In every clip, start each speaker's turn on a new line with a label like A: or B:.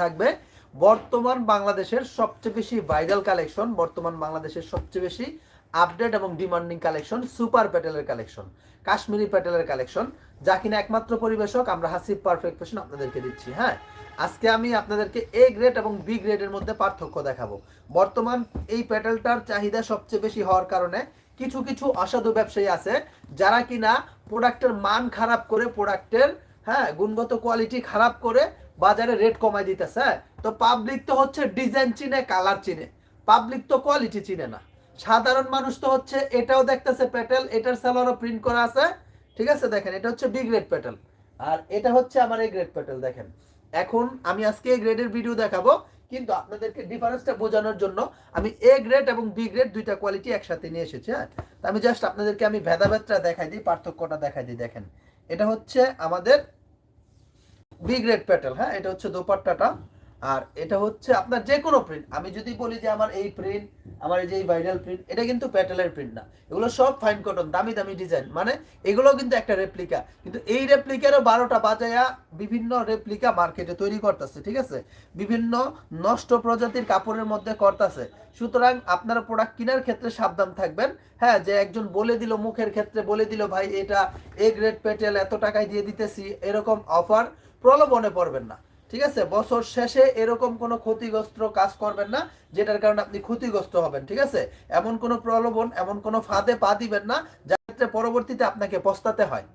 A: থাকবে। বর্তমান বাংলাদেশের সবচেয়ে বেশি ভাইরাল কালেকশন বর্তমান বাংলাদেশের সবচেয়ে বেশি আপডেট এবং ডিমান্ডিং কালেকশন সুপার প্যাটেলের কালেকশন কাশ্মীরি প্যাটেলের কালেকশন যা কিনা একমাত্র পরিবেশক, আমরা হাসিব পারফেক্ট ফ্যাশন আপনাদেরকে দিচ্ছি হ্যাঁ? আজকে আমি আপনাদেরকে এ গ্রেড এবং বি গ্রেডের মধ্যে পার্থক্য দেখাবো। বর্তমান এই প্যাটেলটার চাহিদা সবচেয়ে বেশি হওয়ার কারণে কিছু কিছু অসাধু ব্যবসায়ী আছে, যারা কিনা প্রোডাক্টের মান খারাপ করে প্রোডাক্টের হ্যাঁ গুণগত কোয়ালিটি খারাপ করে বাজারে রেট কমাই দিতেছে? তো পাবলিক তো হচ্ছে ডিজাইন চিনে কালার চিনে। পাবলিক তো কোয়ালিটি চিনে না। সাধারণ মানুষ তো হচ্ছে এটাও দেখতেছে প্যাটেল এটার সালোয়ারও প্রিন্ট করা আছে। ঠিক আছে, দেখেন, এটা হচ্ছে বি গ্রেড প্যাটেল আর এটা হচ্ছে আমার এই গ্রেড প্যাটেল দেখেন। এখন আমি আজকে এই গ্রেডের ভিডিও দেখাবো, কিন্তু আপনাদেরকে ডিফারেন্সটা বোঝানোর জন্য আমি এ গ্রেড এবং বি গ্রেড দুইটা কোয়ালিটি একসাথে নিয়ে এসেছি হ্যাঁ? আমি জাস্ট আপনাদেরকে আমি ভেদাভেদটা দেখাই দিই, পার্থক্যটা দেখাই দিই, দেখেন। এটা হচ্ছে আমাদের বি গ্রেড প্যাটেল হ্যাঁ? এটা হচ্ছে দোপাট্টাটা। আর এটা হচ্ছে আপনার যে কোনো প্রিন্ট আমি যদি বলি যে আমার এই প্রিন্ট আমার এই যে ভাইরাল প্রিন্ট এটা কিন্তু প্যাটেলের প্রিন্ট না। এগুলো সব ফাইন কটন দামি দামি ডিজাইন মানে এগুলো কিন্তু একটা রেপ্লিকা কিন্তু এই রেপ্লিকারও বারোটা বাজায়া বিভিন্ন রেপ্লিকা মার্কেটে তৈরি করতেছে, ঠিক আছে? বিভিন্ন নষ্ট প্রজাতির কাপড়ের মধ্যে করতেছে। সুতরাং আপনারা প্রোডাক্ট কেনার ক্ষেত্রে সাবধান থাকবেন। হ্যাঁ যে একজন বলে দিল, মুখের ক্ষেত্রে বলে দিল, ভাই, এটা এ গ্রেড প্যাটেল এত টাকায় দিয়ে দিতেছি। এরকম অফার প্রলোভনে পড়বেন না। ঠিক আছে? বছর শেষে এরকম কোনো ক্ষতিগ্রস্ত কাজ করবেন না, যেটার কারণে আপনি ক্ষতিগ্রস্ত হবেন, ঠিক আছে? এমন কোনো প্রলোভন, এমন কোনো ফাঁদে পা দিবেন না ক্ষেত্রে পরবর্তীতে আপনাকে পস্তাতে হয়।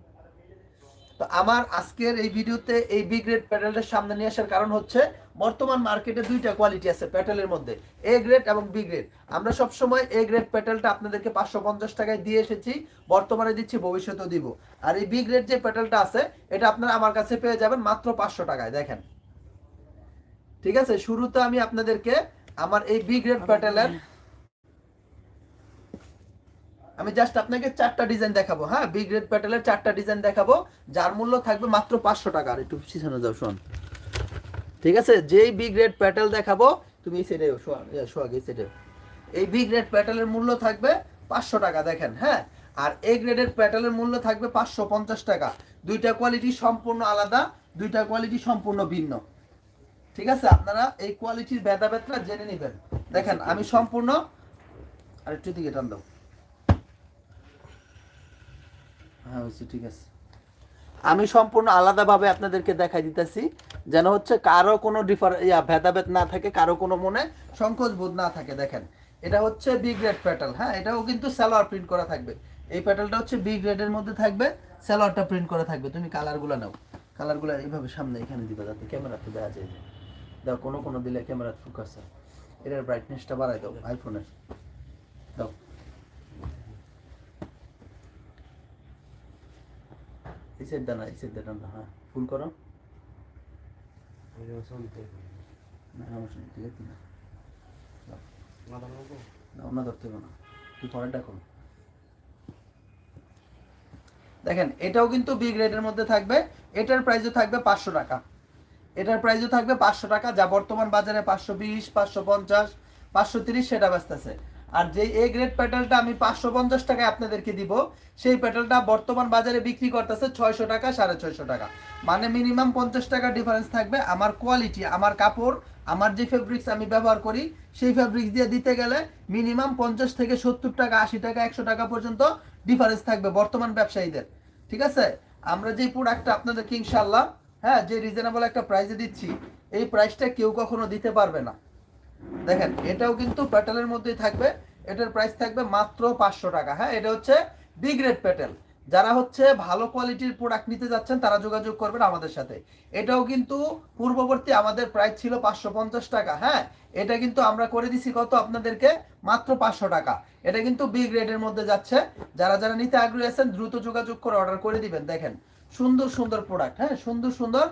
A: তো আমার আজকের এই ভিডিওতে এই বি গ্রেড প্যাটেলের সামনে নিয়ে আসার কারণ হচ্ছে বর্তমান মার্কেটে দুইটা কোয়ালিটি আছে প্যাটেলের মধ্যে এ গ্রেড এবং বি গ্রেড আমরা সব সময় এ গ্রেড প্যাটেলটা আপনাদেরকে পাঁচশো পঞ্চাশ টাকায় দিয়ে এসেছি বর্তমানে দিচ্ছি ভবিষ্যতেও দিব। আর এই বি গ্রেড যে প্যাটেলটা আছে এটা আপনারা আমার কাছে পেয়ে যাবেন মাত্র পাঁচশো টাকায় দেখেন। ঠিক আছে? শুরুতে আমি আপনাদেরকে আমার এই বি গ্রেড প্যাটেলের আমি জাস্ট আপনাকে চারটা ডিজাইন দেখাবো হ্যাঁ? বি গ্রেড প্যাটেলের চারটা ডিজাইন দেখাবো, যার মূল্য থাকবে মাত্র পাঁচশো টাকা। আর একটু পিছনে যাও, শোন। ঠিক আছে? যেই বি গ্রেড প্যাটেল দেখাবো, তুমি এই সাইডে সোয়াগ এই সাইডে এই বি গ্রেড প্যাটেলের মূল্য থাকবে পাঁচশো টাকা, দেখেন হ্যাঁ? আর এ গ্রেডের প্যাটেলের মূল্য থাকবে পাঁচশো পঞ্চাশ টাকা। দুইটা কোয়ালিটি সম্পূর্ণ আলাদা, দুইটা কোয়ালিটি সম্পূর্ণ ভিন্ন। ঠিক আছে? আপনারা এই কোয়ালিটির ভেদাভেদটা জেনে নেবেন। দেখেন, আমি সম্পূর্ণ আরেকটু দিকে টান দাও। হ্যাঁ ঠিক আছে। আমি সম্পূর্ণ আলাদাভাবে আপনাদেরকে দেখাই দিতেছি, যেন হচ্ছে কারও কোনো ভেদাভেদ না থাকে, কারও কোনো মনে সংকোচ বোধ না থাকে, দেখেন। এটা হচ্ছে বি গ্রেড প্যাটেল হ্যাঁ এটাও কিন্তু সালোয়ার প্রিন্ট করা থাকবে। এই প্যাটেলটা হচ্ছে বি গ্রেডের মধ্যে থাকবে স্যালোয়ারটা প্রিন্ট করা থাকবে। তুমি কালারগুলো নাও। কালারগুলো এইভাবে সামনে এখানে দিবা, যাতে ক্যামেরাতে দেওয়া যায়। দাও, কোনো কোনো দিলে ক্যামেরা ফোকাস হয়। এটার ব্রাইটনেসটা বাড়াই দাও আইফোনের দাও। এই দানা এই দানা হ্যাঁ ফুল করো। আছে দেখেন, এটাও কিন্তু বি গ্রেডের মধ্যে থাকবে। এটার প্রাইসও থাকবে পাঁচশো টাকা। এটার প্রাইসও থাকবে পাঁচশো টাকা, যা বর্তমান বাজারে পাঁচশো বিশ, পাঁচশো পঞ্চাশ, পাঁচশো তিরিশ, সেটা ব্যস্তাছে আর যে এ গ্রেড প্যাটেলটা আমি পাঁচশো পঞ্চাশ টাকায় আপনাদেরকে দিব, সেই প্যাটেলটা বর্তমান বাজারে বিক্রি করতেছে ছয়শো টাকা, সাড়ে ছয়শো টাকা। মানে মিনিমাম পঞ্চাশ টাকা ডিফারেন্স থাকবে। আমার কোয়ালিটি আমার কাপড়, আমার যে ফেব্রিক্স আমি ব্যবহার করি, সেই ফেব্রিক্স দিয়ে দিতে গেলে মিনিমাম পঞ্চাশ থেকে সত্তর টাকা, আশি টাকা, একশো টাকা পর্যন্ত ডিফারেন্স থাকবে বর্তমান ব্যবসায়ীদের। ঠিক আছে? আমরা যে প্রোডাক্টটা আপনাদেরকে ইনশাল্লাহ হ্যাঁ যে রিজনেবল একটা প্রাইসে দিচ্ছি, এই প্রাইসটা কেউ কখনো দিতে পারবে না। দেখেন, এটাও কিন্তু প্যাটেলের মধ্যেই থাকবে। এটার প্রাইস থাকবে মাত্র পাঁচশো টাকা। হ্যাঁ এটা হচ্ছে বি গ্রেড প্যাটেল যারা হচ্ছে ভালো কোয়ালিটির প্রোডাক্ট নিতে যাচ্ছেন, তারা যোগাযোগ করবেন আমাদের সাথে। এটাও কিন্তু পূর্ববর্তী আমাদের প্রাইস ছিল পাঁচশো পঞ্চাশ টাকা। হ্যাঁ এটা কিন্তু আমরা করে দিছি কত আপনাদেরকে? মাত্র পাঁচশো টাকা। এটা কিন্তু বি গ্রেডের মধ্যে যাচ্ছে। যারা যারা নিতে আগ্রহী আছেন, দ্রুত যোগাযোগ করে অর্ডার করে দিবেন। দেখেন, সুন্দর সুন্দর প্রোডাক্ট হ্যাঁ সুন্দর সুন্দর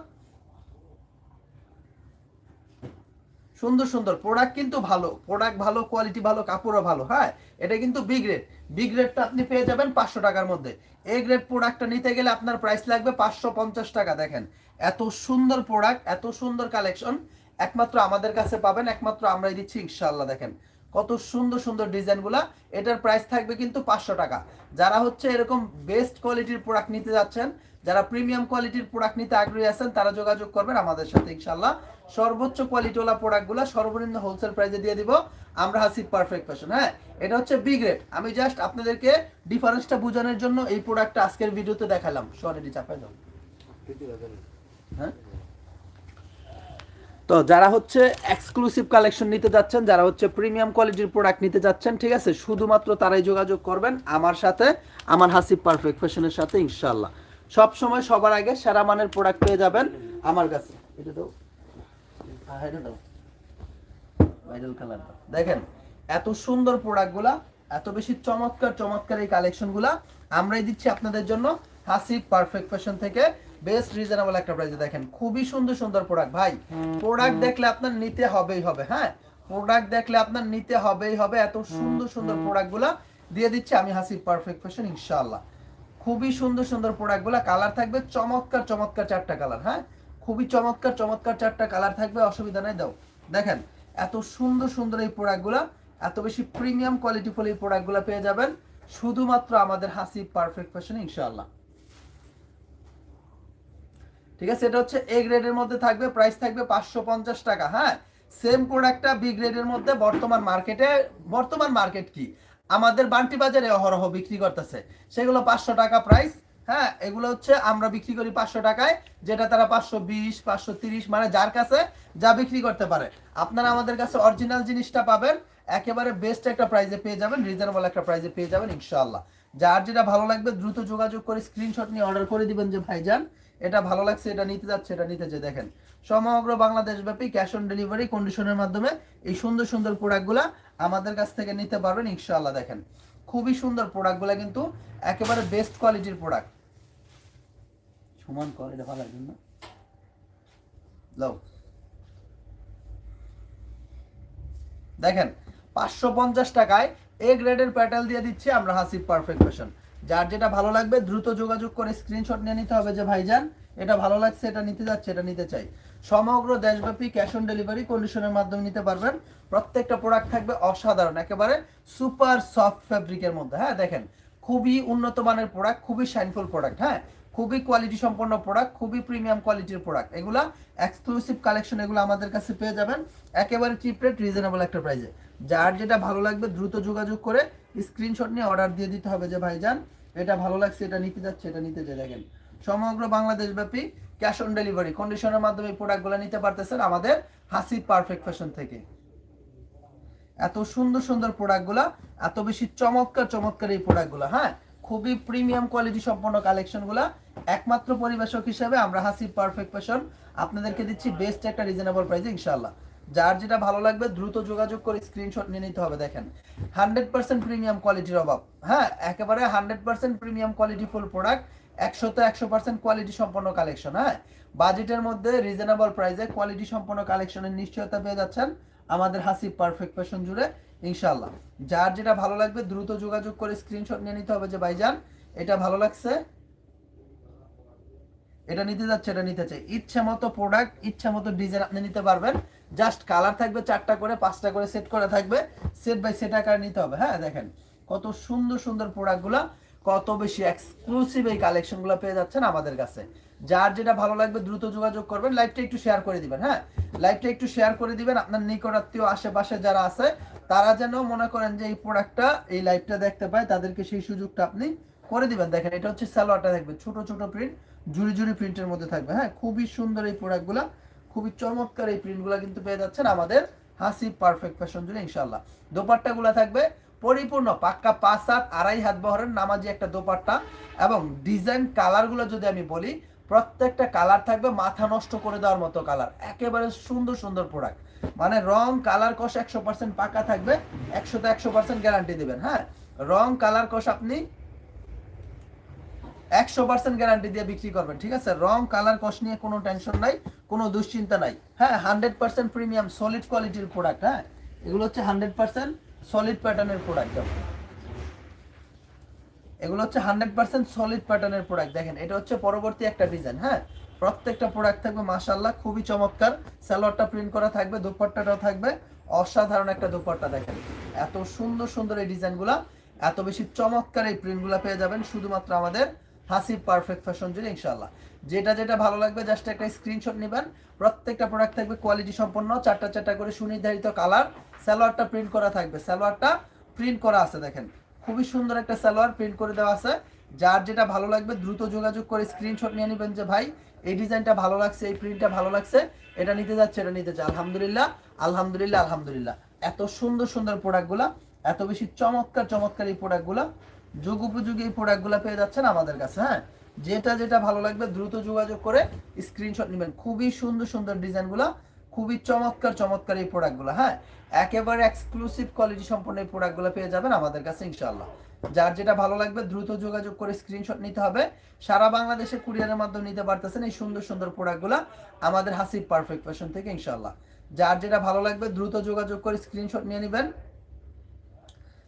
A: সুন্দর সুন্দর প্রোডাক্ট কিন্তু ভালো প্রোডাক্ট ভালো কোয়ালিটি ভালো, কাপড়ও ভালো হ্যাঁ? এটা কিন্তু বি গ্রেড বি গ্রেডটা আপনি পেয়ে যাবেন পাঁচশো টাকার মধ্যে। এ গ্রেড প্রোডাক্টটা নিতে গেলে আপনার প্রাইস লাগবে পাঁচশো পঞ্চাশ টাকা, দেখেন। এত সুন্দর প্রোডাক্ট এত সুন্দর কালেকশন একমাত্র আমাদের কাছে পাবেন, একমাত্র আমরাই দিচ্ছি ইনশাল্লাহ দেখেন। কত সুন্দর সুন্দর ডিজাইনগুলা এটার প্রাইস থাকবে কিন্তু পাঁচশো টাকা। যারা হচ্ছে এরকম বেস্ট কোয়ালিটির প্রোডাক্ট নিতে যাচ্ছেন যারা প্রিমিয়াম কোয়ালিটির প্রোডাক্ট নিতে আগ্রহী আছেন, তারা যোগাযোগ করবেন আমাদের সাথে ইনশাল্লাহ সর্বোচ্চ কোয়ালিটিওয়ালা প্রোডাক্টগুলো সর্বনিম্ন হোলসেল প্রাইসে দিয়ে দিব। আমরা হাসিব পারফেক্ট ফ্যাশন হ্যাঁ? এটা হচ্ছে বি গ্রেড আমি জাস্ট আপনাদেরকে ডিফারেন্সটা বোঝানোর জন্য এই প্রোডাক্টটা আজকের ভিডিওতে দেখালাম। সরি চাপাই দাও। হ্যাঁ? তো যারা হচ্ছে এক্সক্লুসিভ কালেকশন নিতে যাচ্ছেন, যারা হচ্ছে প্রিমিয়াম কোয়ালিটির প্রোডাক্ট নিতে যাচ্ছেন, ঠিক আছে? শুধুমাত্র তারাই যোগাযোগ করবেন আমার সাথে, আমার হাসিব পারফেক্ট ফ্যাশনের সাথে ইনশাল্লাহ সব সময় সবার আগে সেরা মানের প্রোডাক্ট পেয়ে যাবেন আমার কাছে। এটা দাও। এটা দাও। ভাইরাল কালার দেখেন এত সুন্দর প্রোডাক্টগুলা এত বেশি চমৎকার চমৎকার এই কালেকশনগুলা আমরাই দিচ্ছি আপনাদের জন্য হাসিব পারফেক্ট ফ্যাশন থেকে। বেস্ট রিজনেবল একটা প্রাইসে দেখেন খুবই সুন্দর সুন্দর প্রোডাক্ট ভাই প্রোডাক্ট দেখলে আপনার নিতে হবেই হবে হ্যাঁ? প্রোডাক্ট দেখলে আপনার নিতে হবেই হবে এত সুন্দর সুন্দর প্রোডাক্টগুলা দিয়ে দিচ্ছি আমি হাসিব পারফেক্ট ফ্যাশন ইনশাআল্লাহ। খুবই সুন্দর সুন্দর প্রোডাক্টগুলো। কালার থাকবে চমৎকার চমৎকার চারটা কালার হ্যাঁ? খুবই চমৎকার চমৎকার চারটা কালার থাকবে, অসুবিধা নাই, দাও। দেখেন, এত সুন্দর সুন্দর এই প্রোডাক্টগুলো, এত বেশি প্রিমিয়াম কোয়ালিটি ফুল এই প্রোডাক্টগুলো পেয়ে যাবেন শুধুমাত্র আমাদের হাসি পারফেক্ট ফ্যাশন, ইনশাআল্লাহ। ঠিক আছে, এটা হচ্ছে এ গ্রেডের মধ্যে থাকবে, প্রাইস থাকবে পাঁচশো পঞ্চাশ টাকা হ্যাঁ? সেম প্রোডাক্টটা বি গ্রেডের মধ্যে, বর্তমান মার্কেটে, বর্তমান মার্কেট কি? আমাদের বান্টি বাজারে অহরহ বিক্রি করতেছে। সেগুলো পাঁচশো টাকা প্রাইস হ্যাঁ? এগুলো হচ্ছে আমরা বিক্রি করি পাঁচশো টাকায়, যেটা তারা পাঁচশো বিশ, পাঁচশো তিরিশ মানে যার কাছে যা বিক্রি করতে পারে। আপনারা আমাদের কাছে অরিজিনাল জিনিসটা পাবেন, একেবারে বেস্ট একটা প্রাইজে পেয়ে যাবেন রিজনেবল একটা প্রাইজে পেয়ে যাবেন, ইনশাআল্লাহ। যার যেটা ভালো লাগবে, দ্রুত যোগাযোগ করে স্ক্রিনশট নিয়ে অর্ডার করে দিবেন যে ভাইজান। এটা ভালো লাগছে, এটা নিতে যাচ্ছে, এটা নিতে যে দেখেন, সমগ্র বাংলাদেশ ব্যাপী ক্যাশ অন ডেলিভারি কন্ডিশনের মাধ্যমে এই সুন্দর সুন্দর প্রোডাক্টগুলা আমাদের কাছ থেকে নিতে পারবেন ইনশাআল্লাহ, দেখেন। খুবই সুন্দর প্রোডাক্টগুলা কিন্তু একেবারে বেস্ট কোয়ালিটির প্রোডাক্ট সমান কর এটা ভালো না? লাও। দেখেন, পাঁচশো পঞ্চাশ টাকায় এ গ্রেডের প্যাটেল দিয়ে দিচ্ছি, আমরা হাসিব পারফেক্ট ফ্যাশন যার যেটা ভালো লাগবে, দ্রুত যোগাযোগ করে স্ক্রিনশট নিয়ে নিতে হবে যে, ভাইজান, এটা ভালো লাগছে, এটা নিতে যাচ্ছে, এটা নিতে চাই। সমগ্র দেশব্যাপী ক্যাশ অন ডেলিভারি কন্ডিশনের মাধ্যমে নিতে পারবেন। প্রত্যেকটা প্রোডাক্ট থাকবে অসাধারণ, একেবারে সুপার সফট ফ্যাব্রিকের মধ্যে। হ্যাঁ দেখেন, খুবই উন্নত মানের প্রোডাক্ট খুবই শাইনফুল প্রোডাক্ট হ্যাঁ? খুবই কোয়ালিটি সম্পন্ন প্রোডাক্ট খুবই প্রিমিয়াম কোয়ালিটির প্রোডাক্ট এগুলা এক্সক্লুসিভ কালেকশন এগুলো আমাদের কাছে পেয়ে যাবেন। একেবারে চিপ রেট রিজনেবল একটা প্রাইসে যার যেটা ভালো লাগবে, দ্রুত যোগাযোগ করে স্ক্রিনশট নিয়ে অর্ডার দিয়ে দিতে হবে যে, ভাইজান, এটা ভালো লাগছে, এটা নিতে যাচ্ছে, এটা নিতে যে দেখেন। সমগ্র বাংলাদেশ ব্যাপী ক্যাশ অন ডেলিভারি কন্ডিশনের মাধ্যমে প্রোডাক্টগুলো নিতে পারতেছেন আমাদের হাসি পারফেক্ট ফ্যাশন থেকে। এত সুন্দর সুন্দর প্রোডাক্টগুলা এত বেশি চমৎকার চমৎকার এই প্রোডাক্টগুলো হ্যাঁ? খুবই প্রিমিয়াম কোয়ালিটি সম্পন্ন কালেকশনগুলা একমাত্র পরিবেশক হিসেবে আমরা হাসি পারফেক্ট ফ্যাশন আপনাদেরকে দিচ্ছি বেস্ট একটা রিজনেবল প্রাইসে ইনশাআল্লাহ। যার যেটা ভালো লাগবে, দ্রুত যোগাযোগ করে স্ক্রিনশট নিয়ে নিতে হবে, দেখেন। হান্ড্রেড পার্সেন্ট প্রিমিয়াম কোয়ালিটির অভাব। হ্যাঁ একেবারে hundred percent premium quality full product একশোতে একশো পার্সেন্ট কোয়ালিটি সম্পন্ন কালেকশন হ্যাঁ? বাজেটের মধ্যে রিজনেবল প্রাইসে কোয়ালিটি সম্পন্ন কালেকশনের নিশ্চয়তা পেয়ে যাচ্ছেন আমাদের হাসি পারফেক্ট ফ্যাশন জুড়ে ইনশাল্লাহ যার যেটা ভালো লাগবে, দ্রুত যোগাযোগ করে স্ক্রিনশট নিয়ে নিতে হবে যে, ভাইজান, এটা ভালো লাগছে এটা নিতে যাচ্ছে, এটা নিতে চাই ইচ্ছা মতো প্রোডাক্ট ইচ্ছা মতো ডিজাইন আপনি নিতে পারবেন। জাস্ট কালার থাকবে চারটা করে, পাঁচটা করে সেট করা থাকবে। সেট বাই সেট আকারে নিতে হবে। হ্যাঁ দেখেন। কত সুন্দর সুন্দর প্রোডাক্টগুলো কত বেশি এক্সক্লুসিভ এই কালেকশনগুলো পেয়ে যাচ্ছেন আমাদের কাছে। যার যেটা ভালো লাগবে দ্রুত যোগাযোগ করবেন লাইভটা একটু শেয়ার করে দিবেন হ্যাঁ? লাইভটা একটু শেয়ার করে দিবেন আপনার নিকটাত্মীয় আশেপাশে যারা আছে, তারা যেন মনে করেন যে এই প্রোডাক্টটা এই লাইভটা দেখতে পায়, তাদেরকে সেই সুযোগটা আপনি করে দিবেন। দেখেন, এটা হচ্ছে সালোয়ারটা থাকবে। ছোট ছোট প্রিন্ট জুড়ি জুড়ি প্রিন্টের মধ্যে থাকবে। হ্যাঁ খুবই সুন্দর এই প্রোডাক্টগুলো খুবই চমৎকার এই প্রিন্টগুলো কিন্তু পেয়ে যাচ্ছেন আমাদের হাসি পারফেক্ট ফ্যাশন জুড়ে ইনশাল্লাহ দোপাট্টাগুলো থাকবে। পরিপূর্ণ পাক্কা পাঁচ হাত, আড়াই হাত বহরের নামাজি একটা দোপাট্টা। এবং ডিজাইন কালারগুলো যদি আমি বলি, প্রত্যেকটা কালার থাকবে মাথা নষ্ট করে দেওয়ার মতো কালার একেবারে সুন্দর সুন্দর প্রোডাক্ট মানে রং কালার কষ একশো পার্সেন্ট পাকা থাকবে। একশোতে একশো পার্সেন্ট গ্যারান্টি দেবেন। হ্যাঁ রং কালার কষ আপনি একশো পার্সেন্ট গ্যারান্টি দিয়ে বিক্রি করবেন, ঠিক আছে? রং কালার নিয়ে কোনো টেনশন নাই, কোনো দুশ্চিন্তা নাই। হ্যাঁ হান্ড্রেড পার্সেন্ট প্রিমিয়াম সলিড কোয়ালিটির প্রোডাক্ট হ্যাঁ? এগুলো হচ্ছে হান্ড্রেড পার্সেন্ট সলিড প্যাটার্নের প্রোডাক্ট এগুলো হচ্ছে হান্ড্রেড পার্সেন্ট সলিড প্যাটার্নের প্রোডাক্ট দেখেন, এটা হচ্ছে পরবর্তী একটা ডিজাইন হ্যাঁ? প্রত্যেকটা প্রোডাক্ট থাকবে মাশাল্লাহ খুবই চমৎকার। সালোয়ারটা প্রিন্ট করা থাকবে, দুপাট্টাটাও থাকবে। অসাধারণ একটা দুপাট্টা, দেখেন। এত সুন্দর সুন্দর এই ডিজাইনগুলা এত বেশি চমৎকার এই প্রিন্টগুলো পেয়ে যাবেন, শুধুমাত্র আমাদের হাসিব পারফেক্ট ফ্যাশন জুড়ে ইনশাল্লাহ যেটা যেটা ভালো লাগবে জাস্ট একটা স্ক্রিনশট নেবেন। প্রত্যেকটা প্রোডাক্ট থাকবে কোয়ালিটি সম্পন্ন, চারটা চারটা করে সুনির্ধারিত কালার সালোয়ারটা প্রিন্ট করা থাকবে। সালোয়ারটা প্রিন্ট করা আছে, দেখেন। খুবই সুন্দর একটা সালোয়ার প্রিন্ট করে দেওয়া আছে। যার যেটা ভালো লাগবে, দ্রুত যোগাযোগ করে স্ক্রিনশট নিয়ে নেবেন যে, ভাই, এই ডিজাইনটা ভালো লাগছে, এই প্রিন্টটা ভালো লাগছে, এটা নিতে যাচ্ছে, এটা নিতে চাই আলহামদুলিল্লাহ আলহামদুলিল্লাহ আলহামদুলিল্লাহ। এত সুন্দর সুন্দর প্রোডাক্টগুলা এত বেশি চমৎকার চমৎকার এই প্রোডাক্টগুলা যুগ উপযোগী এই প্রোডাক্টগুলো পেয়ে যাচ্ছেন আমাদের কাছে হ্যাঁ? যেটা যেটা ভালো লাগবে দ্রুত যোগাযোগ করে স্ক্রিনশট নেবেন। খুবই সুন্দর সুন্দর ডিজাইনগুলো খুবই চমৎকার চমৎকার এই প্রোডাক্টগুলো হ্যাঁ? একেবারে এক্সক্লুসিভ কোয়ালিটি সম্পন্ন এই প্রোডাক্টগুলো পেয়ে যাবেন আমাদের কাছে, ইনশাআল্লাহ। যার যেটা ভালো লাগবে দ্রুত যোগাযোগ করে স্ক্রিনশট নিতে হবে। সারা বাংলাদেশে কুরিয়ারের মাধ্যমে নিতে পারতেছেন এই সুন্দর সুন্দর প্রোডাক্টগুলো আমাদের হাসিব পারফেক্ট ফ্যাশন থেকে, ইনশাআল্লাহ। যার যেটা ভালো লাগবে দ্রুত যোগাযোগ করে স্ক্রিনশট নিয়ে নেবেন।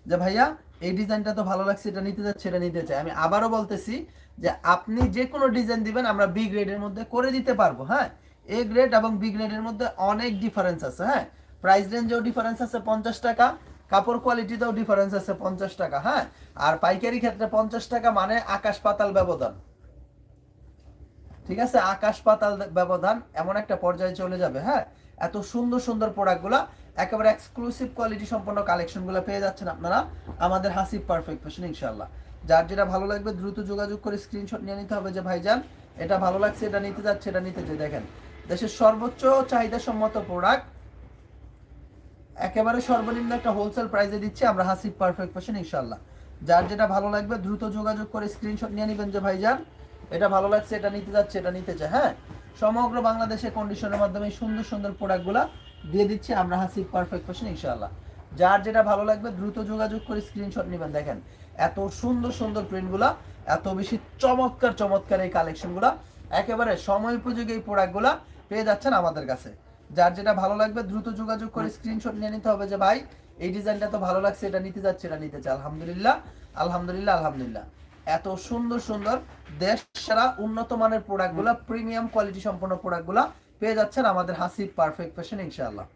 A: যে ভাইয়া এই ডিজাইনটা তো ভালো লাগছে, এটা নিতে যাচ্ছে, এটা নিতে চাই আমি আবারও বলতেছি যে আপনি যে কোনো ডিজাইন দিবেন, আমরা বি গ্রেডের মধ্যে করে দিতে পারব হ্যাঁ? এ গ্রেড এবং বি গ্রেডের মধ্যে অনেক ডিফারেন্স আছে হ্যাঁ? প্রাইস রেঞ্জেও ডিফারেন্স আছে পঞ্চাশ টাকা, কাপড় কোয়ালিটিতেও ডিফারেন্স আছে পঞ্চাশ টাকা হ্যাঁ? আর পাইকারি ক্ষেত্রে পঞ্চাশ টাকা মানে আকাশ পাতাল ব্যবধান। ঠিক আছে? আকাশ পাতাল ব্যবধান এমন একটা পর্যায়ে চলে যাবে হ্যাঁ? এত সুন্দর সুন্দর প্রোডাক্টগুলো একেবারে এক্সক্লুসিভ কোয়ালিটি সম্পন্ন কালেকশনগুলো পেয়ে যাচ্ছেন আপনারা। আমাদের হাসিব পারফেক্ট ফ্যাশন ইনশাল্লাহ যার যেটা ভালো লাগবে দ্রুত যোগাযোগ করে স্ক্রিনশট নিয়ে নিতে হবে যে ভাইজান, এটা ভালো লাগছে, এটা নিতে যাচ্ছে, এটা নিতে চাই দেখেন। দেশের সর্বোচ্চ চাহিদা সম্মত প্রোডাক্ট একেবারে সর্বনিম্ন একটা হোলসেল প্রাইসে দিচ্ছি আমরা হাসিব পারফেক্ট ফ্যাশন ইনশাল্লাহ যার যেটা ভালো লাগবে দ্রুত যোগাযোগ করে স্ক্রিনশট নিয়ে নেবেন যে ভাইজান, এটা ভালো লাগছে, এটা নিতে যাচ্ছে, এটা নিতে চাই হ্যাঁ? সমগ্র বাংলাদেশে কন্ডিশনের মাধ্যমে সুন্দর সুন্দর প্রোডাক্টগুলো দিয়ে দিচ্ছি, আমরা হাসিব পারফেক্ট ফ্যাশন ইনশাআল্লাহ। যার যেটা ভালো লাগবে, দ্রুত যোগাযোগ করে স্ক্রিনশট নেবেন। দেখেন, এত সুন্দর সুন্দর প্রিন্টগুলা এত বেশি চমৎকার চমৎকার এই কালেকশনগুলো একেবারে সময় উপযোগী এই প্রোডাক্টগুলো পেয়ে যাচ্ছেন আমাদের কাছে। যার যেটা ভালো লাগবে, দ্রুত যোগাযোগ করে স্ক্রিনশট নিয়ে নিতে হবে যে, ভাই, এই ডিজাইনটা তো ভালো লাগছে, এটা নিতে যাচ্ছে, এটা নিতে চাই। আলহামদুলিল্লাহ আলহামদুলিল্লাহ আলহামদুলিল্লাহ। এত সুন্দর সুন্দর, দেশ সারা, উন্নত মানের প্রোডাক্টগুলো প্রিমিয়াম কোয়ালিটি সম্পন্ন প্রোডাক্টগুলো পেয়ে যাচ্ছেন আমাদের হাসিব পারফেক্ট ফ্যাশন ইনশাআল্লাহ।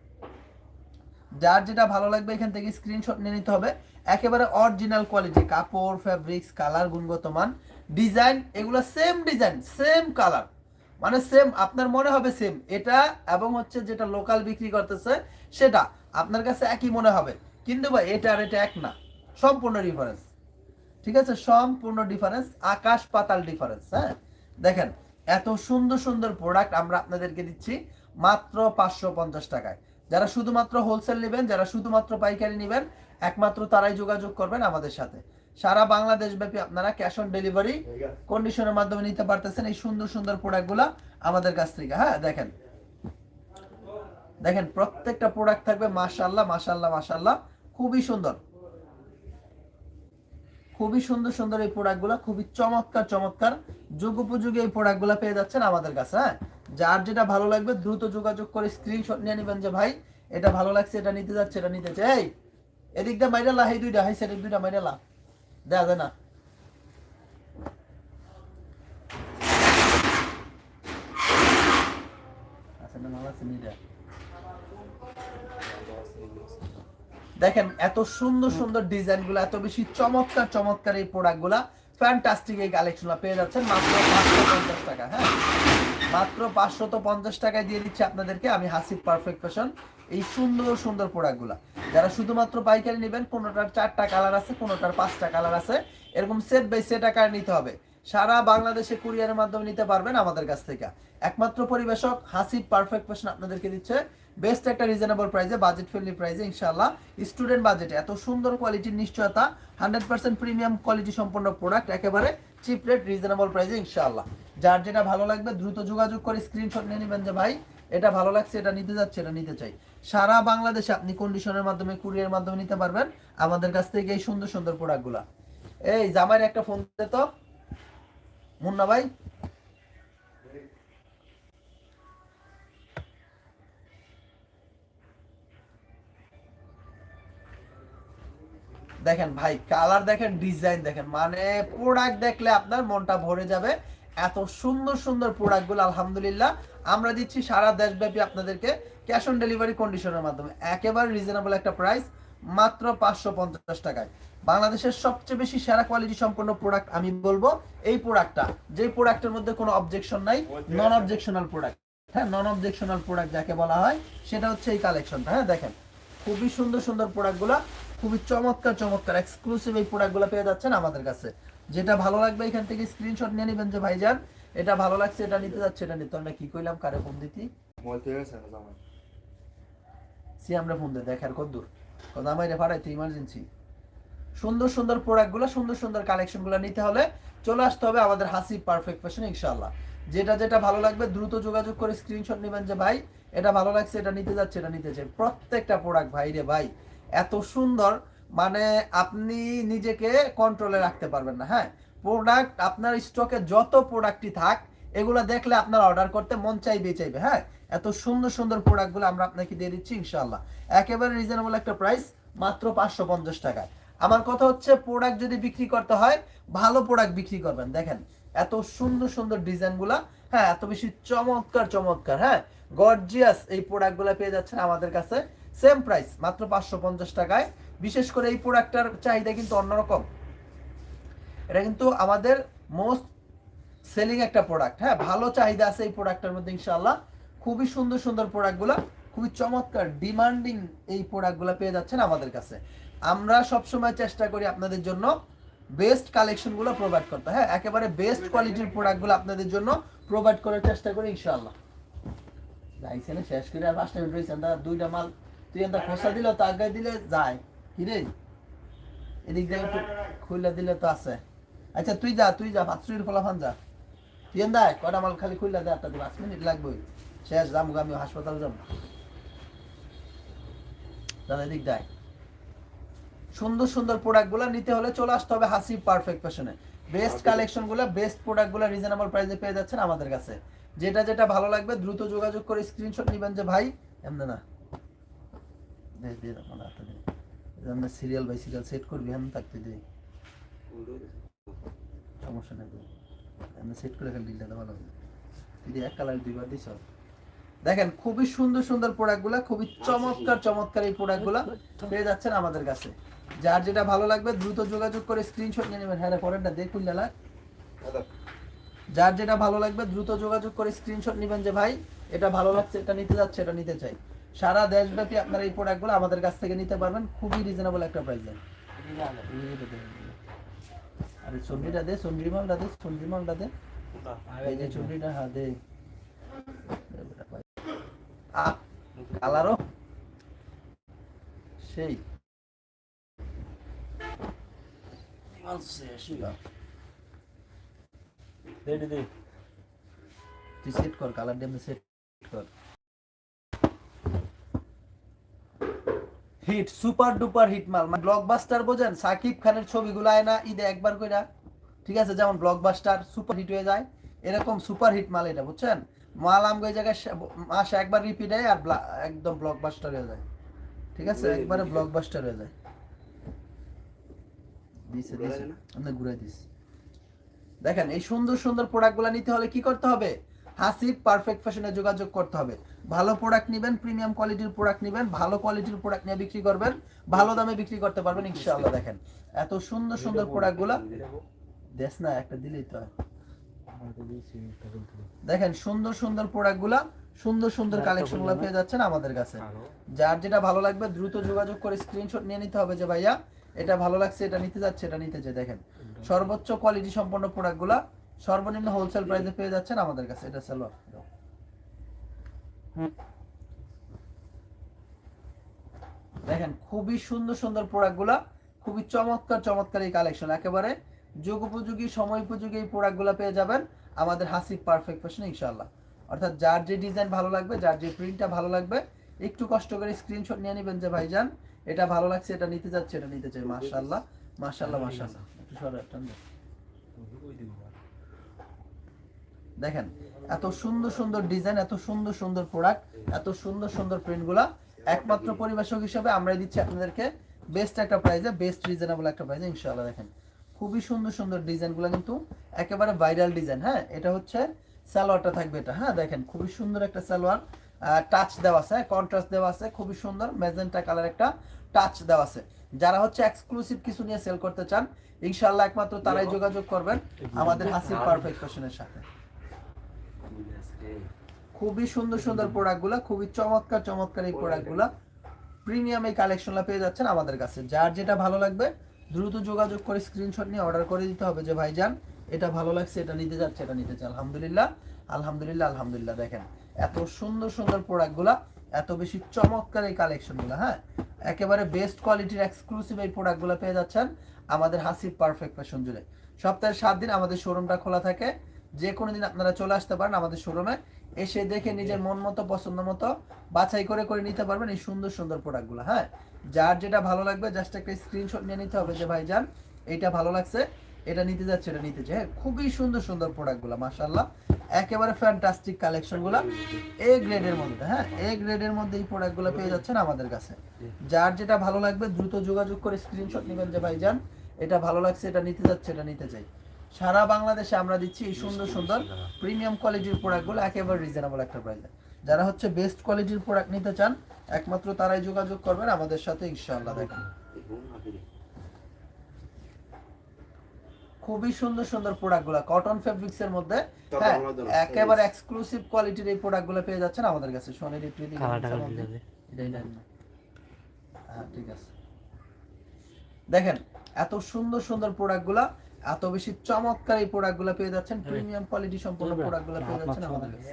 A: যার যেটা ভালো লাগবে, এখান থেকে স্ক্রিনশট নিয়ে নিতে হবে। একেবারে অরিজিনাল কোয়ালিটি কাপড় ফ্যাব্রিক্স কালার গুণগত মান ডিজাইন এগুলো সেম ডিজাইন সেম কালার মানে সেম আপনার মনে হবে সেম এটা এবং হচ্ছে যেটা লোকাল বিক্রি করতেছে, সেটা আপনার কাছে একই মনে হবে। কিন্তু ভাই, এটা আর এটা এক না। সম্পূর্ণ ডিফারেন্স ঠিক আছে? সম্পূর্ণ ডিফারেন্স আকাশ পাতাল ডিফারেন্স হ্যাঁ? দেখেন এত সুন্দর সুন্দর প্রোডাক্ট আমরা আপনাদেরকে দিচ্ছি মাত্র পাঁচশো পঞ্চাশ টাকায়। যারা শুধুমাত্র হোলসেল নেবেন, যারা শুধুমাত্র পাইকারি নেবেন, একমাত্র তারাই যোগাযোগ করবেন আমাদের সাথে। সারা বাংলাদেশ ব্যাপী আপনারা ক্যাশ অন ডেলিভারি কন্ডিশনের মাধ্যমে নিতে পারতেছেন এই সুন্দর সুন্দর প্রোডাক্টগুলো আমাদের কাছ থেকে। হ্যাঁ দেখেন। দেখেন, প্রত্যেকটা প্রোডাক্ট থাকবে মাশাল্লাহ মাশাল্লাহ মাশাল্লাহ খুবই সুন্দর। খুবই সুন্দর সুন্দর এই প্রোডাক্টগুলো খুবই চমৎকার চমৎকার যুগ উপযোগী এই প্রোডাক্টগুলো পেয়ে যাচ্ছেন আমাদের কাছে হ্যাঁ? যার যেটা ভালো লাগবে, দ্রুত যোগাযোগ করে স্ক্রিনশট নিয়ে নেবেন যে, ভাই, এটা ভালো লাগছে, এটা নিতে যাচ্ছে, এটা নিতে চাই এদিক দিয়ে মাইরালা এই দুইটা হাই সেদিক দুইটা মাইরালা দেখা যায় না। আচ্ছা না আছে দেখেন, এত সুন্দর সুন্দর ডিজাইনগুলো এত বেশি চমৎকার চমৎকার এই প্রোডাক্টগুলা ফ্যান্টাস্টিক এই কালেকশন পেয়ে যাচ্ছেন। মাত্র পাঁচশো পঞ্চাশ টাকা হ্যাঁ? মাত্র পাঁচশত পঞ্চাশ টাকায় দিয়ে দিচ্ছি আপনাদেরকে আমি হাসিব পারফেক্ট ফ্যাশন, এই সুন্দর সুন্দর প্রোডাক্টগুলা যারা শুধুমাত্র পাইকারি নেবেন, কোনোটার চারটা কালার আছে, কোনোটার পাঁচটা কালার আছে, এরকম সেট বাই সেট আকারে নিতে হবে। সারা বাংলাদেশে কুরিয়ারের মাধ্যমে নিতে পারবেন আমাদের কাছ থেকে। একমাত্র পরিবেশক হাসিব পারফেক্ট ফ্যাশন আপনাদেরকে দিচ্ছে। বেস্ট একটা রিজনেবল প্রাইসে বাজেট ফ্রেন্ডলি প্রাইসে ইনশাআল্লাহ। স্টুডেন্ট বাজেটে এত সুন্দর কোয়ালিটির নিশ্চয়তা হান্ড্রেড পার্সেন্ট প্রিমিয়াম কোয়ালিটি সম্পন্ন প্রোডাক্ট একেবারে চিপ রেট রিজনেবল প্রাইসে ইনশাআল্লাহ। যার যেটা ভালো লাগবে, দ্রুত যোগাযোগ করে স্ক্রিনশট নিয়ে নেবেন যে, ভাই, এটা ভালো লাগছে, এটা নিতে যাচ্ছে, এটা নিতে চাই। সারা বাংলাদেশে আপনি কন্ডিশনের মাধ্যমে কুরিয়ার মাধ্যমে নিতে পারবেন আমাদের কাছ থেকে এই সুন্দর সুন্দর প্রোডাক্টগুলা এই জামাইয়ের একটা ফোন দে তো। মুন্না ভাই? দেখেন ভাই কালার দেখেন ডিজাইন দেখেন। মানে প্রোডাক্ট দেখলে আপনার মনটা ভরে যাবে। এত সুন্দর সুন্দর প্রোডাক্টগুলো আলহামদুলিল্লাহ। আমরা দিচ্ছি সারা দেশব্যাপী আপনাদেরকে ক্যাশ অন ডেলিভারি কন্ডিশনের মাধ্যমে। একেবারে রিজনেবল একটা প্রাইস মাত্র পাঁচশো পঞ্চাশ টাকায়। বাংলাদেশের সবচেয়ে বেশি সেরা কোয়ালিটি সম্পন্ন প্রোডাক্ট আমি বলব এই প্রোডাক্টটা যে প্রোডাক্টের মধ্যে কোনো অবজেকশন নাই নন অবজেকশনাল প্রোডাক্ট হ্যাঁ নন অবজেকশনাল প্রোডাক্ট যাকে বলা হয় সেটা হচ্ছে এই কালেকশনটা হ্যাঁ দেখেন খুবই সুন্দর সুন্দর প্রোডাক্টগুলো খুবই চমৎকার চমৎকার এক্সক্লুসিভ এই প্রোডাক্টগুলো পেয়ে যাচ্ছেন আমাদের কাছে। যেটা ভালো লাগবে এখান থেকে স্ক্রিনশট নিয়ে নেবেন যে ভাইজান। এটা ভালো লাগছে এটা নিতে যাচ্ছে এটা নিতে। আমরা কি কইলাম কারে ফোন দিতি?
B: মোবাইল গেছে
A: সি আমরা ফোন দিয়ে দেখার কদ্দূর কথা ইমার্জেন্সি সুন্দর সুন্দর প্রোডাক্টগুলো সুন্দর সুন্দর কালেকশনগুলো নিতে হলে চলে আসতে হবে আমাদের হাসি পারফেক্ট ফ্যাশন ইনশাআল্লাহ। যেটা যেটা ভালো লাগবে, দ্রুত যোগাযোগ করে স্ক্রিনশট নেবেন যে, ভাই, এটা ভালো লাগছে, এটা নিতে যাচ্ছে, এটা নিতে চাই প্রত্যেকটা প্রোডাক্ট ভাই রে ভাই, এত সুন্দর মানে আপনি নিজেকে কন্ট্রোলে রাখতে পারবেন না হ্যাঁ? প্রোডাক্ট আপনার স্টকে যত প্রোডাক্টই থাক, এগুলো দেখলে আপনার অর্ডার করতে মন চাইবে চাইবে হ্যাঁ? এত সুন্দর সুন্দর প্রোডাক্টগুলো আমরা আপনাকে দিয়ে দিচ্ছি ইনশাল্লাহ একেবারে রিজনেবল একটা প্রাইস মাত্র পাঁচশো পঞ্চাশ টাকায়। আমার কথা হচ্ছে, প্রোডাক্ট যদি বিক্রি করতে হয়, ভালো প্রোডাক্ট বিক্রি করবেন। দেখেন, এত সুন্দর সুন্দর ডিজাইনগুলা হ্যাঁ এত বেশি চমৎকার চমৎকার হ্যাঁ। গর্জিয়াস এই প্রোডাক্টগুলো পেয়ে যাচ্ছেন আমাদের কাছে। সেম প্রাইস মাত্র পাঁচশো পঞ্চাশ টাকায়। বিশেষ করে এই প্রোডাক্টটার চাহিদা কিন্তু অন্যরকম। এটা কিন্তু আমাদের মোস্ট সেলিং একটা প্রোডাক্ট হ্যাঁ। ভালো চাহিদা আছে এই প্রোডাক্টের মধ্যে, ইনশাআল্লাহ। খুবই সুন্দর সুন্দর প্রোডাক্টগুলো, খুবই চমৎকার ডিমান্ডিং এই প্রোডাক্টগুলো পেয়ে যাচ্ছেন আমাদের কাছে। আমরা সবসময় চেষ্টা করি আপনাদের জন্য বেস্ট কালেকশনগুলো প্রোভাইড করতে। হ্যাঁ একেবারে বেস্ট কোয়ালিটির প্রোডাক্টগুলো আপনাদের জন্য প্রোভাইড করার চেষ্টা করি, ইনশাআল্লাহ। যাইছে না শেষ করে আর পাঁচটা মিনিট রয়েছে তা দুইটা মাল। তুই একটা খোসা দিলে তো আগে দিলে যায়। কি রে? এদিক দিয়ে একটু খুললে দিলে তো আছে। আচ্ছা তুই যা তুই যা, পাঁচ ফলাফান যা। তুই দেয় কটা মাল খালি খুললে দে একটা পাঁচ মিনিট লাগবে শেষ যাব আমি হাসপাতাল যাব। দাদা এদিক দেয় সুন্দর সুন্দর প্রোডাক্টগুলো নিতে হলে চলে আসতে হবে হাসি পারফেক্ট ফ্যাশনে বেস্ট কালেকশনগুলো বেস্ট প্রোডাক্টগুলো রিজনেবল প্রাইসে পেয়ে যাচ্ছেন আমাদের কাছে। যেটা যেটা ভালো লাগবে দ্রুত যোগাযোগ করে স্ক্রিনশট নেবেন যে ভাই এমন না। আমার সিরিয়াল বাই সিরিয়াল সেট করবি এমন থাকতে দে। সমস্যা নেই এমন সেট করে ডিলটা ভালো হবে তুই এক কালার দুইবার দিছ দেখেন, খুবই সুন্দর সুন্দর প্রোডাক্টগুলো খুবই চমৎকার চমৎকার এই প্রোডাক্টগুলো পেয়ে যাচ্ছেন আমাদের কাছে। যার যেটা ভালো লাগবে, দ্রুত যোগাযোগ করে স্ক্রিনশট নিয়ে নেবেন। হ্যাঁ পরেরটা দেখুন, লালা। যার যেটা ভালো লাগবে, দ্রুত যোগাযোগ করে স্ক্রিনশট নেবেন যে, ভাই, এটা ভালো লাগছে, এটা নিতে যাচ্ছে, এটা নিতে চাই। সারা দেশব্যাপী আপনারা এই প্রোডাক্টগুলো আমাদের কাছ থেকে নিতে পারবেন, খুবই রিজনেবল একটা প্রাইসে আরে চন্ডিটা দে চন্ডি মালটা দে চন্ডি মালটা দে। এই যে চন্ডিটা হ্যাঁ দে। কালারও সেই। সুপার হিট মাল। মানে ব্লকবাস্টার খানের আয় না, ঈদে একবার ঠিক আছে, যেমন ব্লকবাস্টার সুপার হিট হয়ে যায়। এরকম সুপার হিট মাল এটা, বুঝছেন? মাল আমগো এই জায়গায় মাসে একবার রিপিট হয় আর একদম ব্লকবাস্টার হয়ে যায়। ঠিক আছে? একবারে ব্লকবাস্টার হয়ে যায়। দিছে দিছে। আমরা ঘুরে দিস দেখেন এই সুন্দর সুন্দর প্রোডাক্টগুলো নিতে হলে কি করতে হবে? হাসিব পারফেক্ট ফ্যাশনে যোগাযোগ করতে হবে। ভালো প্রোডাক্ট নেবেন প্রিমিয়াম কোয়ালিটির প্রোডাক্ট নেবেন ভালো কোয়ালিটির প্রোডাক্ট নিয়ে বিক্রি করবেন ভালো দামে বিক্রি করতে পারবেন ইনশাআল্লাহ দেখেন। এত সুন্দর সুন্দর প্রোডাক্টগুলো দেশ না একটা দিলেই তো হয়। দেখেন সুন্দর সুন্দর প্রোডাক্টগুলা সুন্দর সুন্দর কালেকশনগুলো পেয়ে যাচ্ছেন আমাদের কাছে। যার যেটা ভালো লাগবে দ্রুত যোগাযোগ করে স্ক্রিনশট নিয়ে নিতে হবে যে ভাইয়া এটা ভালো লাগছে এটা নিতে যাচ্ছে এটা নিতে চাই। দেখেন সর্বোচ্চ কোয়ালিটি সম্পন্ন প্রোডাক্টগুলা সর্বনিম্ন হোলসেল প্রাইসে পেয়ে যাচ্ছেন আমাদের কাছে। এটা সালোয়ার দেখেন খুবই সুন্দর সুন্দর প্রোডাক্টগুলা খুবই চমৎকার চমৎকার এই কালেকশন একেবারে যুগ উপযোগী সময় উপযোগী এই প্রোডাক্টগুলো পেয়ে যাবেন আমাদের হাসিব পারফেক্ট ফ্যাশন ইনশাআল্লাহ। অর্থাৎ যার যে ডিজাইন ভালো লাগবে যার যে প্রিন্টটা ভালো লাগবে একটু কষ্ট করে স্ক্রিনশট নিয়ে নেবেন যে ভাইজান এটা ভালো লাগছে এটা নিতে যাচ্ছে এটা নিতে চাই মাশাআল্লাহ একটু সরো, দেখেন এত সুন্দর সুন্দর ডিজাইন এত সুন্দর সুন্দর প্রোডাক্ট এত সুন্দর সুন্দর প্রিন্টগুলা একমাত্র পরিবেশক হিসেবে আমরাই দিচ্ছি আপনাদেরকে বেস্ট একটা প্রাইজে বেস্ট রিজনেবল একটা প্রাইজে ইনশাআল্লাহ দেখেন। খুবই সুন্দর সুন্দর ডিজাইনগুলো কিন্তু একেবারে ভাইরাল ডিজাইন হ্যাঁ? এটা হচ্ছে সালোয়ারটা থাকবে এটা হ্যাঁ? দেখেন খুবই সুন্দর একটা সালোয়ার টাচ দেওয়া আছে কন্ট্রাস্ট দেওয়া আছে খুবই সুন্দর মেজেন্টা কালার একটা টাচ দেওয়া আছে। যারা হচ্ছে এক্সক্লুসিভ কিছু নিয়ে সেল করতে চান ইনশাআল্লাহ একমাত্র তারাই যোগাযোগ করবেন আমাদের হাসিব পারফেক্ট ফ্যাশনের সাথে। খুবই সুন্দর সুন্দর প্রোডাক্টগুলো খুবই চমৎকার চমৎকার এই প্রোডাক্টগুলো প্রিমিয়াম এই কালেকশনটা পেয়ে যাচ্ছেন আমাদের কাছে। যার যেটা ভালো লাগবে দ্রুত যোগাযোগ করে স্ক্রিনশট নিয়ে অর্ডার করে দিতে হবে যে, ভাইজান, এটা ভালো লাগছে, এটা নিতে যাচ্ছে, এটা নিতে চাই। আলহামদুলিল্লাহ আলহামদুলিল্লাহ আলহামদুলিল্লাহ, দেখেন। এত সুন্দর সুন্দর প্রোডাক্টগুলো এত বেশি চমৎকার এই কালেকশনগুলো হ্যাঁ? একেবারে বেস্ট কোয়ালিটির এক্সক্লুসিভ এই প্রোডাক্টগুলো পেয়ে যাচ্ছেন আমাদের হাসিব পারফেক্ট ফ্যাশন জুড়ে সপ্তাহের সাত দিন আমাদের শোরুমটা খোলা থাকে। যে কোনো দিন আপনারা চলে আসতে পারেন আমাদের শোরুমে এসে দেখে নিজের মন মতো পছন্দ মতো বাছাই করে করে নিতে পারবেন এই সুন্দর সুন্দর প্রোডাক্টগুলো হ্যাঁ? যার যেটা ভালো লাগবে জাস্ট একটা স্ক্রিনশট নিয়ে নিতে হবে যে ভাইজান এইটা ভালো লাগছে এটা নিতে যাচ্ছে এটা নিতে হ্যাঁ খুবই সুন্দর সুন্দর প্রোডাক্টগুলো মাশাআল্লাহ। একেবারে ফ্যান্টাস্টিক কালেকশনগুলো এ গ্রেডের মধ্যে হ্যাঁ? এ গ্রেডের মধ্যে এই প্রোডাক্টগুলো পেয়ে যাচ্ছেন আমাদের কাছে। যার যেটা ভালো লাগবে দ্রুত যোগাযোগ করে স্ক্রিনশট নেবেন যে ভাই যান এটা ভালো লাগছে এটা নিতে যাচ্ছে এটা নিতে চাই। সারা বাংলাদেশে আমরা দিচ্ছি এই সুন্দর সুন্দর প্রিমিয়াম কোয়ালিটির প্রোডাক্টগুলো একেবারে রিজনেবল একটা প্রাইসে যারা হচ্ছে বেস্ট কোয়ালিটির প্রোডাক্ট নিতে চান একমাত্র তারাই যোগাযোগ করবেন আমাদের সাথে ইনশাআল্লাহ দেখেন খুবই সুন্দর সুন্দর প্রোডাক্টগুলো কটন ফেব্রিক্স এর মধ্যে হ্যাঁ একেবারে এক্সক্লুসিভ কোয়ালিটির এই প্রোডাক্টগুলো পেয়ে যাচ্ছেন আমাদের কাছে। সোনের একটু এটাই নেন হ্যাঁ ঠিক আছে। দেখেন এত সুন্দর সুন্দর প্রোডাক্টগুলো এত বেশি চমৎকার এই প্রোডাক্টগুলো পেয়ে যাচ্ছেন প্রিমিয়াম কোয়ালিটি সম্পন্ন প্রোডাক্টগুলো পেয়ে যাচ্ছেন আমাদের কাছে।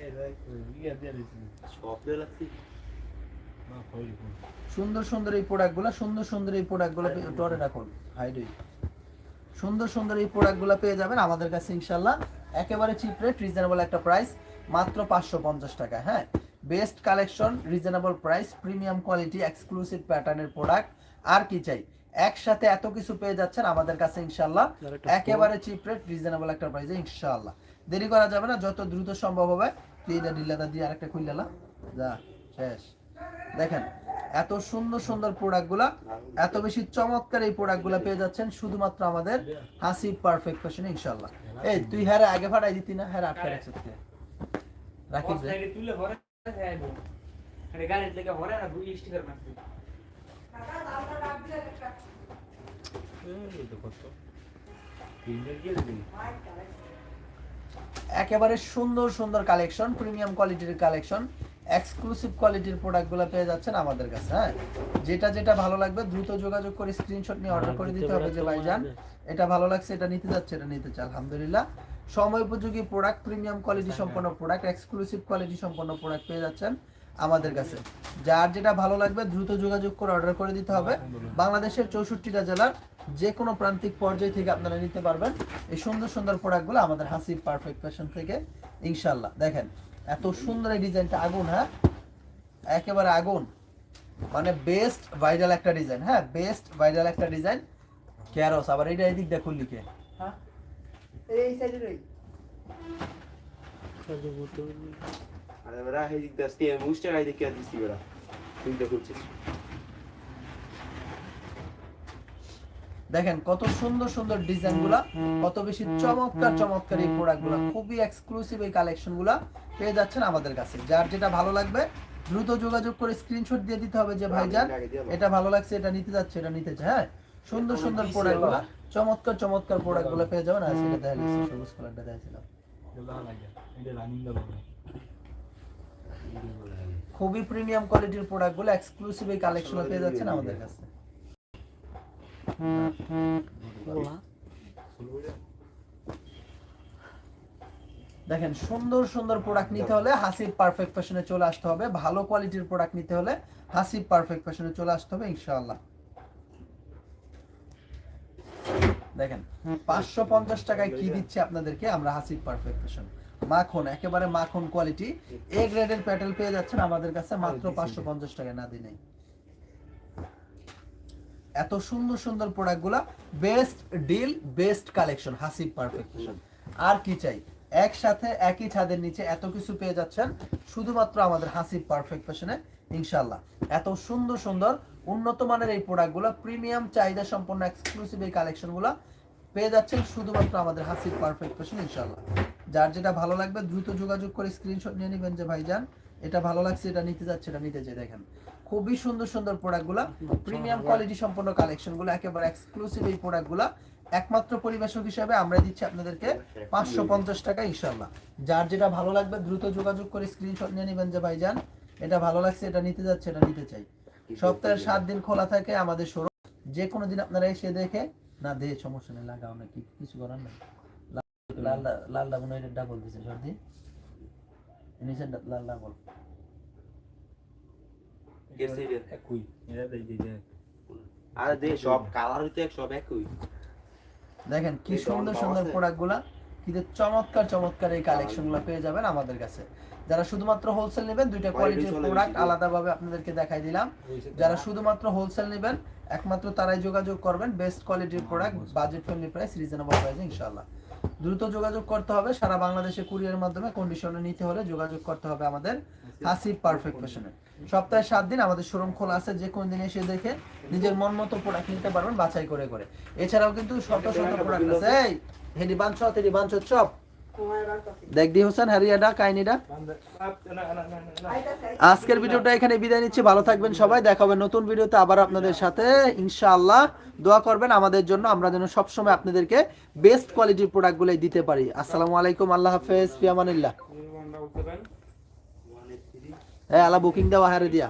A: সুন্দর সুন্দর এই প্রোডাক্টগুলো সুন্দর সুন্দর এই প্রোডাক্টগুলো টরে রাখুন হাইড সুন্দর সুন্দর এই প্রোডাক্টগুলো পেয়ে যাবেন আমাদের কাছে ইনশাল্লাহ একেবারে চিপ রেট রিজনেবল একটা প্রাইস মাত্র পাঁচশো পঞ্চাশ টাকা হ্যাঁ। Best collection reasonable price premium quality exclusive প্যাটার্নের প্রোডাক্ট আর কি চাই? একসাথে এত কিছু পেয়ে যাচ্ছেন আমাদের কাছে ইনশাল্লাহ একেবারে চিপ রেট রিজনেবল একটা প্রাইসে ইনশাআল্লাহ। দেরি করা যাবে না যত দ্রুত সম্ভব হবে। তুই এটা দিয়ে আরেকটা খুললা যা শেষ। দেখেন এত সুন্দর সুন্দর প্রোডাক্টগুলা এত বেশি চমৎকার এই প্রোডাক্টগুলো পেয়ে যাচ্ছেন শুধুমাত্র আমাদের হাসি পারফেক্ট ফ্যাশনে ইনশাল্লাহ এই তুই হ্যাঁ রে আগে ফাটাই দিতি না? হ্যাঁ আটকে রাখছিস তুই। রাখিস একেবারে সুন্দর সুন্দর কালেকশন প্রিমিয়াম কোয়ালিটির কালেকশন এক্সক্লুসিভ কোয়ালিটির প্রোডাক্টগুলো পেয়ে যাচ্ছেন আমাদের কাছে হ্যাঁ? যেটা যেটা ভালো লাগবে দ্রুত যোগাযোগ করে স্ক্রিনশট নিয়ে অর্ডার করে দিতে হবে যে ভাইজান। এটা ভালো লাগছে এটা নিতে যাচ্ছে এটা নিতে চাই আলহামদুলিল্লাহ। সময় উপযোগী প্রোডাক্ট প্রিমিয়াম কোয়ালিটি সম্পন্ন প্রোডাক্ট এক্সক্লুসিভ কোয়ালিটি সম্পন্ন প্রোডাক্ট পেয়ে যাচ্ছেন। আমাদের কাছে। যার যেটা ভালো লাগবে দ্রুত যোগাযোগ করে অর্ডার করে দিতে হবে। বাংলাদেশের চৌষট্টিটা জেলার যে কোনো প্রান্তিক পর্যায় থেকে আপনারা নিতে পারবেন। এই সুন্দর সুন্দর প্রোডাক্টগুলো আমাদের হাসি পারফেক্ট ফ্যাশন থেকে ইনশাল্লাহ দেখেন এত সুন্দর এই ডিজাইনটা আগুন হ্যাঁ? একেবারে আগুন। মানে বেস্ট ভাইরাল একটা ডিজাইন হ্যাঁ? বেস্ট ভাইরাল একটা ডিজাইন। ক্যারস আবার এইটা এদিক দিয়ে খুললি কে
C: হ্যাঁ? এই সাইডে রই
B: বেড়া দিক দিয়ে আসতে মুষ্টি গাই দেখে দিছি বেড়া তুই করছিস
A: দেখেন কত সুন্দর সুন্দর ডিজাইনগুলা কত বেশি চমৎকার চমৎকার এই প্রোডাক্টগুলো খুবই এক্সক্লুসিভ এই কালেকশনগুলো পেয়ে যাচ্ছেন আমাদের কাছে। যার যেটা ভালো লাগবে দ্রুত যোগাযোগ করে স্ক্রিনশট দিয়ে দিতে হবে যে ভাইজান। এটা ভালো লাগছে এটা নিতে যাচ্ছে এটা নিতে চাই হ্যাঁ? সুন্দর সুন্দর প্রোডাক্টগুলা চমৎকার চমৎকার প্রোডাক্টগুলো পেয়ে যাবেন। আর সেটা দেখা গেছে সবুজ কালারটা দেখাছিলাম খুবই প্রিমিয়াম কোয়ালিটির প্রোডাক্টগুলো এক্সক্লুসিভ এই কালেকশন পেয়ে যাচ্ছেন আমাদের কাছে। দেখেন, সুন্দর সুন্দর প্রোডাক্ট নিতে হলে হাসিব পারফেক্ট ফ্যাশনে চলে আসতে হবে। ভালো কোয়ালিটির প্রোডাক্ট নিতে হলে হাসিব পারফেক্ট ফ্যাশনে চলে আসতে হবে, ইনশাআল্লাহ। দেখেন, পাঁচশো পঞ্চাশ টাকায় কি দিচ্ছে আপনাদেরকে? আমরা হাসিব পারফেক্ট ফ্যাশন মাখন একেবারে মাখন কোয়ালিটি এ গ্রেডের প্যাটেল পেয়ে যাচ্ছেন আমাদের কাছে মাত্র পাঁচশো পঞ্চাশ টাকায় না দিনেই এত সুন্দর সুন্দর প্রোডাক্টগুলা best deal best collection Hasib perfect আর কি চাই? একসাথে একই ছাদের নিচে এত কিছু পেয়ে যাচ্ছেন শুধুমাত্র আমাদের হাসিব পারফেক্ট ফ্যাশনে ইনশাল্লাহ এত সুন্দর সুন্দর উন্নত মানের এই প্রোডাক্টগুলো প্রিমিয়াম চাহিদা সম্পন্ন এক্সক্লুসিভ এই কালেকশনগুলো পেয়ে যাচ্ছেন শুধুমাত্র আমাদের হাসিব পারফেক্ট ফ্যাশন ইনশাল্লাহ যার যেটা ভালো লাগবে, দ্রুত যোগাযোগ করে স্ক্রিনশট নিয়ে নেবেন যে, ভাইজান, এটা ভালো লাগছে, এটা নিতে যাচ্ছে, এটা নিতে চাই দেখেন, খুবই সুন্দর সুন্দর প্রোডাক্টগুলো প্রিমিয়াম কোয়ালিটি সম্পন্ন কালেকশনগুলো একেবারে এক্সক্লুসিভ এই প্রোডাক্টগুলো একমাত্র পরিবেশক হিসাবে আমরা দিচ্ছি আপনাদেরকে পাঁচশো পঞ্চাশ টাকা ইনশাল্লাহ যার যেটা ভালো লাগবে, দ্রুত যোগাযোগ করে স্ক্রিনশট নিয়ে নেবেন যে, ভাইজান, এটা ভালো লাগছে, এটা নিতে যাচ্ছে, এটা নিতে চাই। সপ্তাহের সাত দিন খোলা থাকে আমাদের শোরুম যে কোনো দিন আপনারা এসে দেখে, না, দে, সমস্যা নেই, লাগাও না কিছু করার নেই। লাল লাল ডাবল এটা ডাবল দিছে সর্দি। নিচে লাল ডাবল
B: গেছে
D: একই। এটা দেই দেই দেই
B: আরে দে সব কালার হইতে সব একই।
A: দেখেন কি সুন্দর সুন্দর
B: আছে?
A: প্রোডাক্টগুলা। কিন্তু চমৎকার চমৎকার এই কালেকশনগুলো পেয়ে যাবেন আমাদের কাছে। যারা শুধুমাত্র হোলসেল নেবেন দুইটা কোয়ালিটির প্রোডাক্ট
B: বেশি।
A: আলাদাভাবে আপনাদেরকে দেখাই দিলাম। যারা শুধুমাত্র হোলসেল নেবেন একমাত্র তারাই যোগাযোগ করবেন। বেস্ট কোয়ালিটির product budget friendly price reasonable প্রাইসে ইনশাআল্লাহ। দ্রুত যোগাযোগ করতে হবে। সারা বাংলাদেশে কুরিয়ার মাধ্যমে কন্ডিশনে নিতে হলে যোগাযোগ করতে হবে আমাদের হাসিব পারফেক্ট ফ্যাশনে সপ্তাহে সাত দিন আমাদের শোরুম খোলা আছে, যে কোন দিন এসে দেখে নিজের মন মতো প্রোডাক্ট নিতে পারবেন বাছাই করে করে। এছাড়াও কিন্তু শত শত প্রোডাক্ট আছে। এই, হেডি বাঞ্চ হেডি বাঞ্চ সব দেখ দি হোসেন হারিয়াডা কাইনিডা আজকের ভিডিওটা এখানে বিদায় নিচ্ছি, ভালো থাকবেন সবাই, দেখা হবে নতুন ভিডিওতে আবার আপনাদের সাথে। ইনশাআল্লাহ দোয়া করবেন আমাদের জন্য, আমরা যেন সবসময় আপনাদেরকে বেস্ট কোয়ালিটির প্রোডাক্টগুলোই দিতে পারি। আসসালামু আলাইকুম, আল্লাহ হাফেজ ফিয়ামানিল্লাহ হ্যাঁ আল্লাহ বুকিং দেওয়া হারে দিয়া।